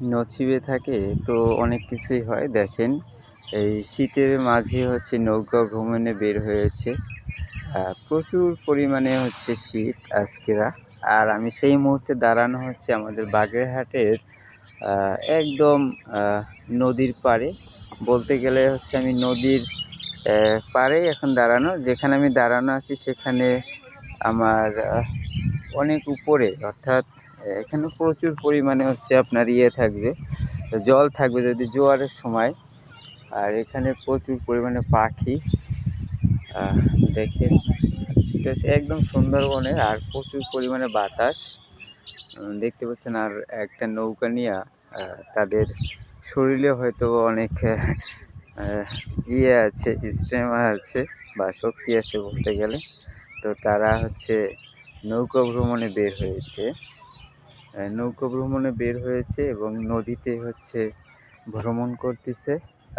নছিবে থাকে, তো অনেক কিছুই হয়। দেখেন, এই শীতের মাঝে হচ্ছে নৌকা ভ্রমণে বের হয়েছে। প্রচুর পরিমাণে হচ্ছে শীত আজকেরা। আর আমি সেই মুহূর্তে দাঁড়ানো হচ্ছে আমাদের বাগেরহাটের একদম নদীর পাড়ে। বলতে গেলে হচ্ছে আমি নদীর পাড়েই এখন দাঁড়ানো। যেখানে আমি দাঁড়ানো আছি সেখানে আমার অনেক উপরে, অর্থাৎ এখানে প্রচুর পরিমাণে হচ্ছে আপনার ইয়ে থাকবে, জল থাকবে যদি জোয়ারের সময়। আর এখানে প্রচুর পরিমাণে পাখি। দেখে এটা হচ্ছে একদম সুন্দরবনে আর প্রচুর পরিমাণে বাতাস। দেখতে পাচ্ছেন আর একটা নৌকা নিয়ে তাদের শরীরে হয়তো অনেক ইয়ে আছে স্ট্রেমা আছে বা শক্তি আছে বলতে গেলে। তো তারা হচ্ছে নৌকা ভ্রমণে বের হয়েছে। নৌকা ভ্রমণে বের হয়েছে এবং নদীতে হচ্ছে ভ্রমণ করতেছে।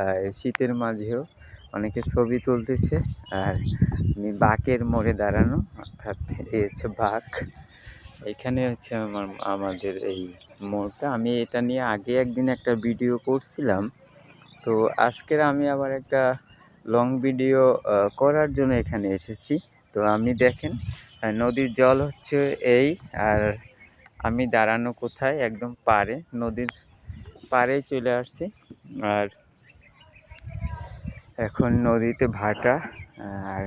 আর শীতের মাঝেও অনেকে ছবি তুলতেছে আর আমি বাঘের মোড়ে দাঁড়ানো, অর্থাৎ এই হচ্ছে বাঘ এখানে হচ্ছে আমার, আমাদের এই মোড়টা। আমি এটা নিয়ে আগে একদিন একটা ভিডিও করছিলাম। তো আজকের আমি আবার একটা লং ভিডিও করার জন্য এখানে এসেছি। তো আমি দেখেন নদীর জল হচ্ছে এই আর আমি দাঁড়ানো কোথায়? একদম পারে, নদীর পাড়েই চলে আসছি। আর এখন নদীতে ভাটা, আর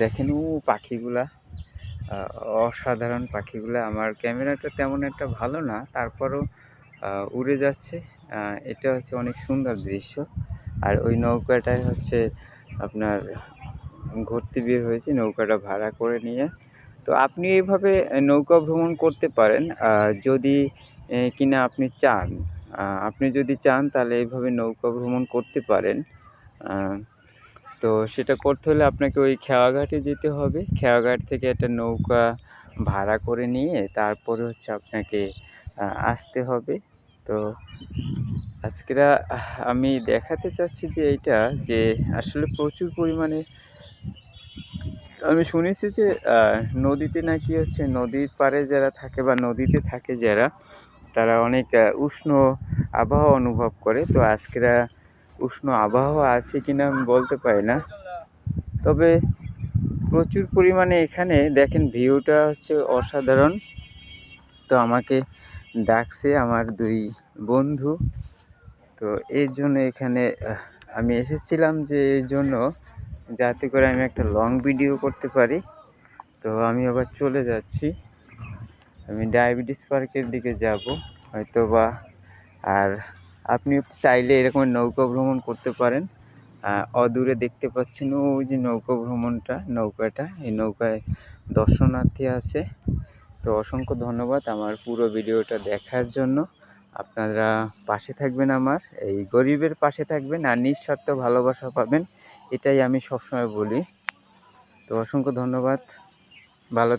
দেখেন ও পাখিগুলা অসাধারণ পাখিগুলা। আমার ক্যামেরাটা তেমন একটা ভালো না, তারপরও উড়ে যাচ্ছে। এটা হচ্ছে অনেক সুন্দর দৃশ্য। আর ওই নৌকাটায় হচ্ছে আপনার ঘুরতে বের হয়েছি, নৌকাটা ভাড়া করে নিয়ে। তো আপনি এইভাবে নৌকা ভ্রমণ করতে পারেন। যদি কিনা আপনি চান আপনি যদি চান তাহলে এইভাবে নৌকা ভ্রমণ করতে পারেন। তো সেটা করতে হলে আপনাকে ওই খেয়াঘাটে যেতে হবে। খেয়াঘাট থেকে একটা নৌকা ভাড়া করে নিয়ে তারপরে হচ্ছে আপনাকে আসতে হবে। তো আজকেরা আমি দেখাতে চাচ্ছি যে এইটা, যে আসলে প্রচুর পরিমাণে আমি শুনেছি যে নদীতে নাকি হচ্ছে নদীর পাড়ে যারা থাকে বা নদীতে থাকে যারা, তারা অনেক উষ্ণ আবহাওয়া অনুভব করে। তো আজকেরা উষ্ণ আবহাওয়া আছে কিনা আমি বলতে পারি না। তবে প্রচুর পরিমাণে এখানে দেখেন ভিউটা হচ্ছে অসাধারণ। তো আমাকে ডাকছে আমার দুই বন্ধু। তো এর জন্য এখানে আমি এসেছিলাম যে এর জন্য যাতে করে আমি একটা লং ভিডিও করতে পারি। তো আমি আবার চলে যাচ্ছি। আমি ডায়াবেটিস পার্কের দিকে যাব হয়তো বা আর আপনি চাইলে এরকম নৌকা ভ্রমণ করতে পারেন। অদূরে দেখতে পাচ্ছেন ওই যে নৌকা ভ্রমণটা, নৌকাটা। এই নৌকায় দর্শনার্থী আছে। তো অসংখ্য ধন্যবাদ আমার পুরো ভিডিওটা দেখার জন্য। আপনারা পাশে থাকবেন আমার, এই গরিবের পাশে থাকবেন আর নিঃস্বার্থ ভালোবাসা পাবেন, এটাই আমি সবসময় বলি। তো অসংখ্য ধন্যবাদ, ভালো